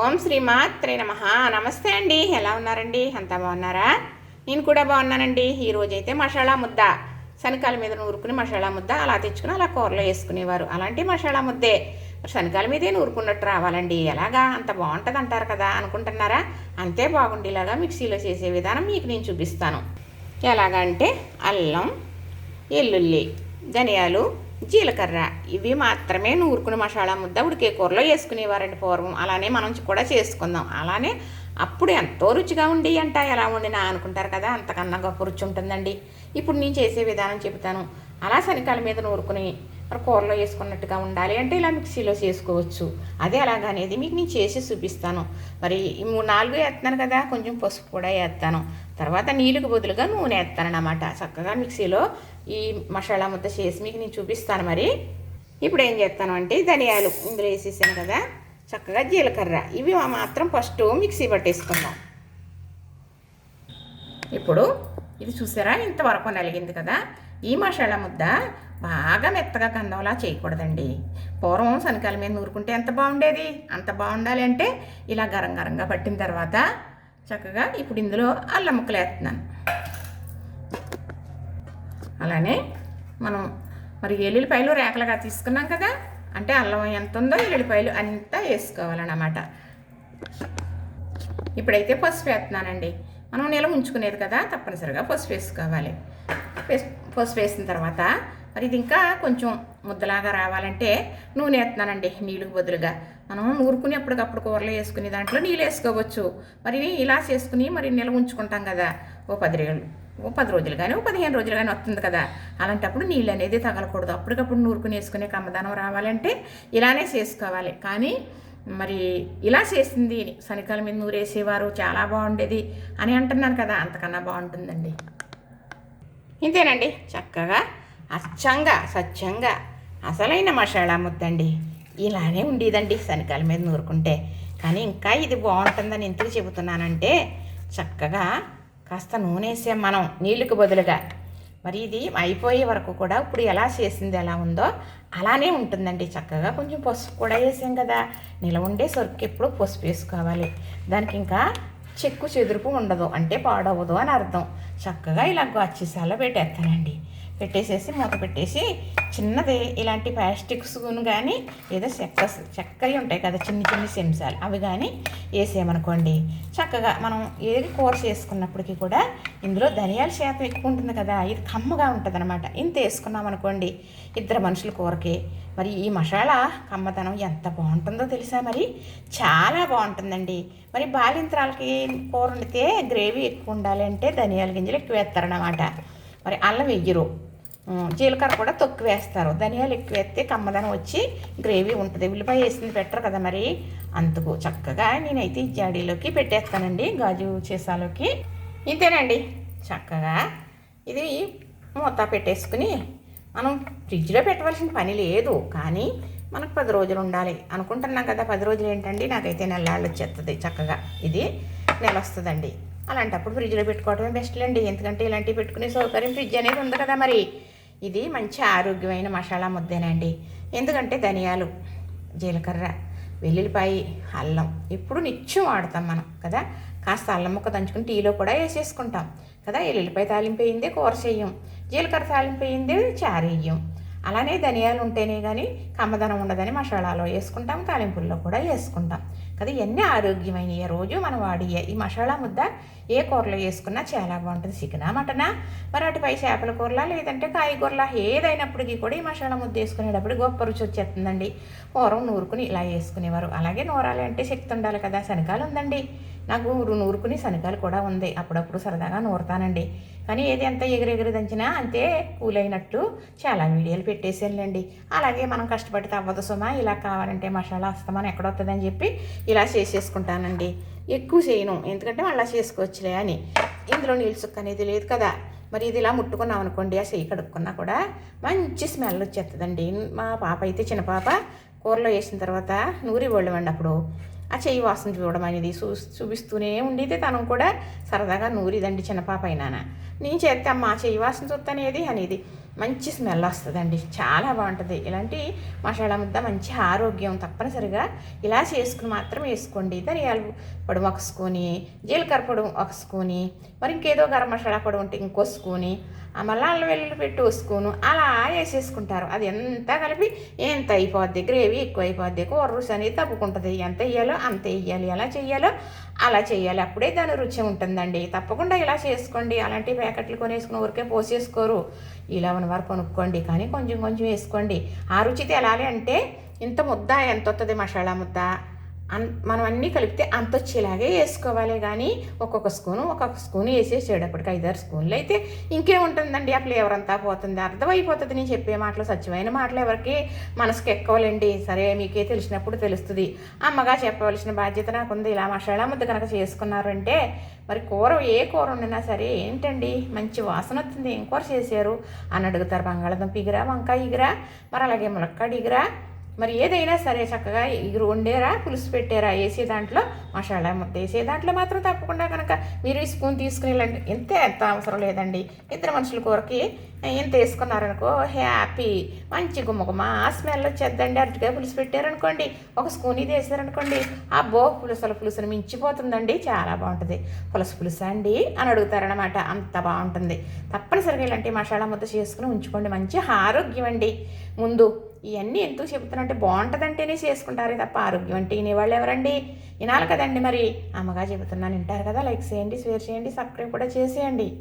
ఓం శ్రీమాత్రే నమ. నమస్తే అండి. ఎలా ఉన్నారండి? అంతా బాగున్నారా? నేను కూడా బాగున్నానండి. ఈరోజు అయితే మసాలా ముద్ద. శనకాల మీద నూరుకుని మసాలా ముద్ద అలా తెచ్చుకుని అలా కూరలో వేసుకునేవారు. అలాంటి మసాలా ముద్దే. శనకాల మీదే నూరుకున్నట్టు రావాలండి. ఎలాగా? అంత బాగుంటుంది అంటారు కదా అనుకుంటున్నారా? అంతే బాగుండేలాగా మిక్సీలో చేసే విధానం మీకు నేను చూపిస్తాను. ఎలాగంటే అల్లం ఎల్లుల్లి ధనియాలు జీలకర్ర. ఇవి మాత్రమే నూరుకుని మసాలా ముద్ద ఉడికే కూరలో వేసుకునేవారండి పూర్వం. అలానే మనం కూడా చేసుకుందాం. అలానే అప్పుడు ఎంతో రుచిగా ఉండి అంట ఎలా వండినా అనుకుంటారు కదా అంతకన్నా గొప్ప రుచి ఉంటుందండి. ఇప్పుడు నేను చేసే విధానం చెబుతాను. అలా శనికాల మీద నూరుకుని మరి కూరలో వేసుకున్నట్టుగా ఉండాలి అంటే ఇలా మిక్సీలో చేసుకోవచ్చు. అదే అలాగనేది మీకు నేను చేసి చూపిస్తాను. మరి ఈ మూడు నాలుగు వేస్తున్నాను కదా కొంచెం పసుపు కూడా వేస్తాను. తర్వాత నీళ్ళకు బదులుగా నూనె వేస్తాను అన్నమాట చక్కగా మిక్సీలో ఈ మసాలా ముద్ద చేసి మీకు నేను చూపిస్తాను మరి. ఇప్పుడు ఏం చేస్తాను అంటే ధనియాలు ఇందులో వేసేసాను కదా. చక్కగా జీలకర్ర. ఇవి మాత్రం ఫస్ట్ మిక్సీ పట్టేసుకుందాం. ఇప్పుడు ఇది చూసారా? ఇంతవరకు నలిగింది కదా. ఈ మసాలా ముద్ద బాగా మెత్తగా కందంలా చేయకూడదండి. పూర్వం శనకాల మీద నూరుకుంటే ఎంత బాగుండేది? అంత బాగుండాలి అంటే ఇలా గరం గరంగా పట్టిన తర్వాత చక్కగా ఇప్పుడు ఇందులో అల్లం ముక్కలు వేస్తున్నాను. అలానే మనం మరి ఎల్లుల్లిపాయలు రేకలుగా తీసుకున్నాం కదా అంటే అల్లం ఎంత ఉందో ఎల్లుల్లిపాయలు అంతా వేసుకోవాలన్నమాట. ఇప్పుడైతే పసుపు వేస్తున్నానండి. మనం నెల ఉంచుకునేది కదా తప్పనిసరిగా పసుపు వేసుకోవాలి. పసుపు వేసిన తర్వాత మరి ఇది ఇంకా కొంచెం ముద్దలాగా రావాలంటే నూనె వేస్తున్నానండి నీళ్ళకి బదులుగా. మనం నూరుకుని అప్పటికప్పుడు కూరలు వేసుకుని దాంట్లో నీళ్ళు వేసుకోవచ్చు. మరి ఇలా చేసుకుని మరి నిల్వ ఉంచుకుంటాం కదా. ఓ పది రోజులు ఓ పది రోజులు కానీ ఓ పదిహేను రోజులు కానీ వస్తుంది కదా. అలాంటప్పుడు నీళ్ళు అనేది తగలకూడదు. అప్పటికప్పుడు నూరుకుని వేసుకునే కమ్మదానం రావాలంటే ఇలానే చేసుకోవాలి. కానీ మరి ఇలా చేసింది శనికాల మీద నూరేసేవారు చాలా బాగుండేది అని అంటున్నాను కదా. అంతకన్నా బాగుంటుందండి. ఇంతేనండి. చక్కగా అచ్చంగా స్వచ్ఛంగా అసలైన మసాలా ముద్దండి. ఇలానే ఉండేదండి శనకాల మీద నూరుకుంటే. కానీ ఇంకా ఇది బాగుంటుందని ఎందుకు చెబుతున్నానంటే చక్కగా కాస్త నూనె వేసాం మనం నీళ్ళకు బదులుగా. మరి ఇది అయిపోయే వరకు కూడా ఇప్పుడు ఎలా చేసింది ఎలా ఉందో అలానే ఉంటుందండి. చక్కగా కొంచెం పసుపు కూడా వేసాం కదా. నిల ఉండే సరుకు ఎప్పుడు పసుపు వేసుకోవాలి. దానికి ఇంకా చెక్కు చెదురుపు ఉండదు. అంటే పాడవదు అని అర్థం. చక్కగా ఇలా గచ్చిసాలో పెట్టేస్తానండి పెట్టేసేసి మూత పెట్టేసి చిన్నది ఇలాంటి ప్లాస్టిక్స్ను కానీ ఏదో చెక్క చెక్కవి ఉంటాయి కదా చిన్ని చిన్ని సెంసాలు అవి కానీ వేసామనుకోండి చక్కగా మనం ఏది కూర చేసుకున్నప్పటికీ కూడా ఇందులో ధనియాల శాతం ఎక్కువ ఉంటుంది కదా ఇది కమ్మగా ఉంటుంది అనమాట ఇంత వేసుకున్నాం అనుకోండి ఇద్దరు మనుషుల కూరకి. మరి ఈ మసాలా కమ్మదనం ఎంత బాగుంటుందో తెలుసా మరి? చాలా బాగుంటుందండి. మరి బాలింత్రాలకి కూర వండితే గ్రేవీ ఎక్కువ ఉండాలి అంటే ధనియాల గింజలు ఎక్కువ వేస్తారనమాట మరి అల్లం వెయ్యరు. జీలకర్ర కూడా తొక్కు వేస్తారు. ధనియాలు ఎక్కువ వేస్తే కమ్మదనం వచ్చి గ్రేవీ ఉంటుంది. ఉల్లిపాయ వేసింది పెట్టరు కదా మరి. అందుకు చక్కగా నేనైతే ఈ జాడీలోకి పెట్టేస్తానండి గాజు చేసాలోకి. ఇంతేనండి. చక్కగా ఇది మూత పెట్టేసుకుని మనం ఫ్రిడ్జ్లో పెట్టవలసిన పని లేదు. కానీ మనకు పది రోజులు ఉండాలి అనుకుంటున్నాం కదా. పది రోజులు ఏంటండి? నాకైతే నెల్లాళ్ళు వచ్చేస్తుంది చక్కగా. ఇది నెల వస్తుందండి అలాంటప్పుడు ఫ్రిడ్జ్లో పెట్టుకోవడమే బెస్ట్లేండి ఎందుకంటే ఇలాంటివి పెట్టుకునే సౌకర్యం ఫ్రిడ్జ్ అనేది ఉంది కదా మరి. ఇది మంచి ఆరోగ్యమైన మసాలా ముద్దేనండి. ఎందుకంటే ధనియాలు జీలకర్ర వెల్లుల్లిపాయి అల్లం ఎప్పుడు నిత్యం వాడతాం మనం కదా. కాస్త అల్లం ముక్క దంచుకుని టీలో కూడా వేసేసుకుంటాం కదా. వెల్లుల్లిపాయ తాలింపు అయిందే కూర చెయ్యం జీలకర్ర తాలింపు అయిందే చారు వేయం. అలానే ధనియాలు ఉంటేనే కానీ కమ్మదనం ఉండదని మసాలాలో వేసుకుంటాం తాలింపుల్లో కూడా వేసుకుంటాం. కదా ఇవన్నీ ఆరోగ్యమైనవి రోజు మనం వాడియే ఈ మసాలా ముద్ద ఏ కూరలో వేసుకున్నా చాలా బాగుంటుంది. చికెనా మటనా? మరి అటుపై చేపల కూరలా లేదంటే కాయగూరలా? ఏదైనప్పటికీ కూడా ఈ మసాలా ముద్ద వేసుకునేటప్పుడు గొప్ప రుచి వచ్చేస్తుందండి. పూర్వం నూరుకుని ఇలా వేసుకునేవారు. అలాగే నూరాలి అంటే శక్తి ఉండాలి కదా శనకాలు ఉందండి. నాకు నూరుకుని శనకాలు కూడా ఉంది. అప్పుడప్పుడు సరదాగా నూరుతానండి. కానీ ఏది ఎంత ఎగిరెగిరి దంచినా అంతే కూలైనట్టు చాలా వీడియోలు పెట్టేసానులేండి అలాగే మనం కష్టపడితే అవ్వదు సుమా ఇలా కావాలంటే మసాలా వస్తామని ఎక్కడొస్తుందని చెప్పి ఇలా చేసేసుకుంటానండి. ఎక్కువ చేయను. ఎందుకంటే అలా చేసుకోవచ్చులే అని. ఇందులో నీళ్ళు చుక్క అనేది లేదు కదా. మరి ఇది ఇలా ముట్టుకున్నాం అనుకోండి ఆ చేయి కడుక్కున్నా కూడా మంచి స్మెల్ వచ్చేస్తుందండి మా పాప అయితే చిన్న పాప కూరలో వేసిన తర్వాత నూరి వాళ్ళమండి అప్పుడు ఆ చెయ్యి వాసన చూడడం అనేది చూ చూపిస్తూనే ఉండేది. తను కూడా సరదాగా నూరిదండి చిన్నపాప అయినా నేను చేస్తే అమ్మ చెయ్యి వాసన చూస్తానేది అనేది. మంచి స్మెల్ వస్తుందండి. చాలా బాగుంటుంది. ఇలాంటి మసాలా ముద్ద మంచి ఆరోగ్యం తప్పనిసరిగా ఇలా చేసుకుని మాత్రం వేసుకోండి. ధనియాలు పొడి ఒక స్పూని జీలకర్ర పొడి ఒక స్పూని మరి ఇంకేదో గరం మసాలా పొడి ఉంటే ఇంకో స్పూని మళ్ళీ అల్లం వెల్లుల్లి పెట్టి స్పూను. అలా వేసేసుకుంటారు. అది ఎంత కలిపి ఎంత అయిపోద్ది? గ్రేవీ ఎక్కువ అయిపోద్ది. కూర రుచి అనేది తప్పుకుంటుంది. ఎంత వేయాలో అంత వేయాలి. ఎలా చేయాలో అలా చేయాలి. అప్పుడే దాని రుచి ఉంటుందండి. తప్పకుండా ఇలా చేసుకోండి. అలాంటి ప్యాకెట్లు కొనేసుకుని ఊరికే పోసేసుకోరు. ఇలా ఉన్నవారు కొనుక్కోండి. కానీ కొంచెం కొంచెం వేసుకోండి. ఆ రుచి తెలాలి అంటే ఇంత ముద్ద ఎంత వస్తుంది మసాలా ముద్ద? అన్ మనం అన్నీ కలిపితే అంత వచ్చేలాగే వేసుకోవాలి. కానీ ఒక్కొక్క స్పూను ఒక్కొక్క స్పూన్ వేసేసేటప్పటికి ఐదారు స్పూన్లు అయితే ఇంకేముంటుందండి? ఆ ఫ్లేవర్ అంతా పోతుంది? అర్థమైపోతుంది నేను చెప్పే మాటలు సత్యమైన మాటలు ఎవరికి మనసుకి ఎక్కవాలండి. సరే మీకే తెలిసినప్పుడు తెలుస్తుంది. అమ్మగా చెప్పవలసిన బాధ్యత నాకుంది. ఇలా మసాలా ముద్ద కనుక చేసుకున్నారంటే మరి కూర ఏ కూర వండినా సరే ఏంటండి? మంచి వాసన వస్తుంది. ఏం కూర చేశారు? అని అడుగుతారు. బంగాళదుంప ఇగిరా వంకాయ ఇగిరా మరి అలాగే ములక్కాడ ఇగిరా మరి ఏదైనా సరే చక్కగా ఇగురు వండారా పులుసు పెట్టారా వేసే దాంట్లో మసాలా ముద్ద వేసే దాంట్లో మాత్రం తప్పకుండా కనుక మీరు ఈ స్పూన్ తీసుకుని వెళ్ళండి. ఎంత ఎంత అవసరం లేదండి. ఇద్దరు మనుషుల కూరకి ఎంత వేసుకున్నారనుకో హ్యాపీ. మంచి గుమ్మగుమ్మ ఆ స్మెల్ వచ్చేద్దండి. అరటికాయ పులుసు పెట్టారనుకోండి ఒక స్పూన్ ఇది వేసారనుకోండి అబ్బో పులుసుల పులుసును మించిపోతుందండి. చాలా బాగుంటుంది. పులుసు పులుసు అండి అని అడుగుతారనమాట అంత బాగుంటుంది. తప్పనిసరిగా ఇలాంటి మసాలా ముద్ద చేసుకుని ఉంచుకోండి. మంచి ఆరోగ్యం అండి. ముందు ఇవన్నీ ఎందుకు చెబుతున్నట్టే బాగుంటుందంటేనే చేసుకుంటారే తప్ప ఆరోగ్యం అంటే వినేవాళ్ళు ఎవరండి? వినాలి కదండి మరి. అమ్మగా చెబుతున్నాను వింటారు కదా. లైక్ చేయండి షేర్ చేయండి సబ్స్క్రైబ్ కూడా చేసేయండి.